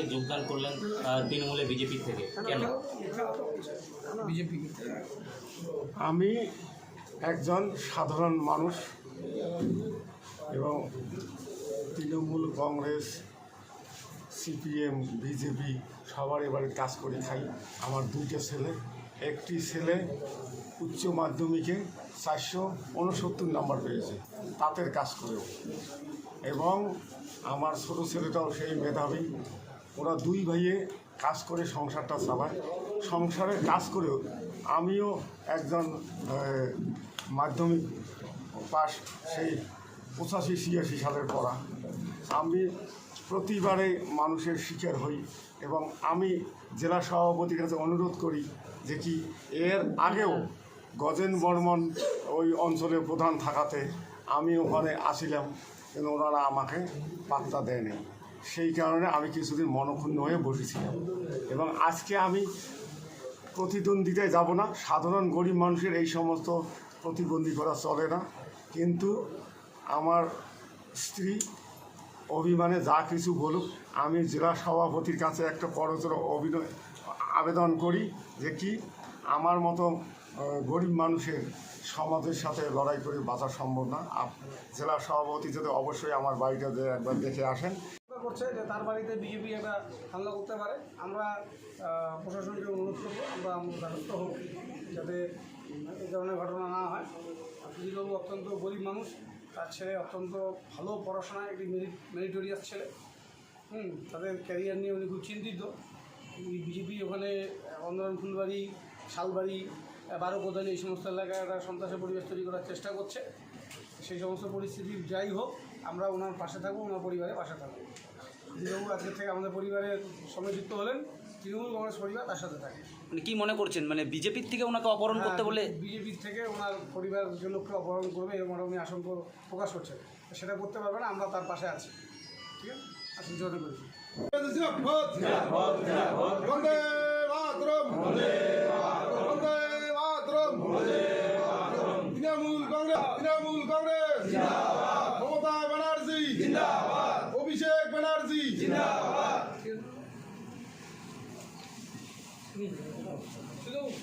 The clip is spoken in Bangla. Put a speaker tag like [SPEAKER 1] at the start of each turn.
[SPEAKER 1] আজকে যোগদান করলেন তৃণমূলে বিজেপি থেকে। কেন?
[SPEAKER 2] বিজেপি
[SPEAKER 3] আমি একজন সাধারণ মানুষ এবং তৃণমূল কংগ্রেস, সিপিএম, বিজেপি সবার এবারে কাজ করে খাই। আমার দুইটা ছেলে, একটি ছেলে উচ্চ মাধ্যমিকে চারশো উনসত্তর নাম্বার পেয়েছে তাঁতের কাজ করেও। এবং আমার ছোটো ছেলেটাও সেই মেধাবী। ওরা দুই ভাইয়ে কাজ করে, সংসারটা চালায়। সংসারে কাজ করেও আমিও একজন মাধ্যমিক পাস সেই পঁচাশি, ছিয়াশি সালের পড়া। আমি প্রতিবারে মানুষের শিকার হই এবং আমি জেলা সভাপতির কাছে অনুরোধ করি যে কি এর আগেও গজেন বর্মন ওই অঞ্চলে প্রধান থাকাতে আমি ওখানে আসিলাম, কিন্তু ওনারা আমাকে পাত্তা দেয়নি। সেই কারণে আমি কিছুদিন মনক্ষুণ্ণ হয়ে বসেছিলাম। এবং আজকে আমি প্রতিদ্বন্দ্বিতায় যাব না। সাধারণ গরিব মানুষের এই সমস্ত প্রতিবন্ধী করা চলে না। কিন্তু আমার স্ত্রী অভিমানে যা কিছু বলুক, আমি জেলা সভাপতির কাছে একটা করজোর অভিনয়, আবেদন করি যে কি আমার মতো গরিব মানুষের সমাজের সাথে লড়াই করে বাঁচা সম্ভব না। জেলা সভাপতি যদি অবশ্যই আমার বাড়িটা একবার দেখে আসেন।
[SPEAKER 2] করছে যে তার বাড়িতে বিজেপি একটা হামলা করতে পারে। আমরা প্রশাসনকে অনুরোধ করব, আমরা দ্বারস্থ হব যাতে এই ধরনের ঘটনা না হয়। সুজিতবাবু অত্যন্ত গরিব মানুষ, তার ছেলে অত্যন্ত ভালো পড়াশোনায় একটি মেরিট মেরিটোরিয়াস ছেলে। হুম, তাদের ক্যারিয়ার নিয়ে উনি খুব চিন্তিত। বিজেপি ওখানে অন্দরন ফুলবাড়ি, শালবাড়ি বারো কোদালি, এই সমস্ত এলাকায় একটা সন্ত্রাসের পরিবেশ তৈরি করার চেষ্টা করছে। সেই সমস্ত পরিস্থিতি যাই হোক, আমরা ওনার পাশে থাকব, ওনার পরিবারের পাশে থাকব। দিদিবাবু আজকের থেকে আমাদের পরিবারের সঙ্গে যুক্ত হলেন। তৃণমূল কংগ্রেস পরিবার তার সাথে থাকে।
[SPEAKER 4] মানে কি মনে করছেন? মানে বিজেপির থেকে ওনাকে অপহরণ করতে বলে
[SPEAKER 2] বিজেপির থেকে ওনার পরিবার যে লোককে অপহরণ করবে একটা উনি আশঙ্ক প্রকাশ করছে। সেটা করতে পারবে না আমরা তার পাশে আছি। ঠিক আছে? আসুন
[SPEAKER 5] বন্দে মাতরম। বন্দে মাতরম। তৃণমূল কংগ্রেস তৃণমূল কংগ্রেস। মমতা ব্যানার্জি। ব্যানার্জি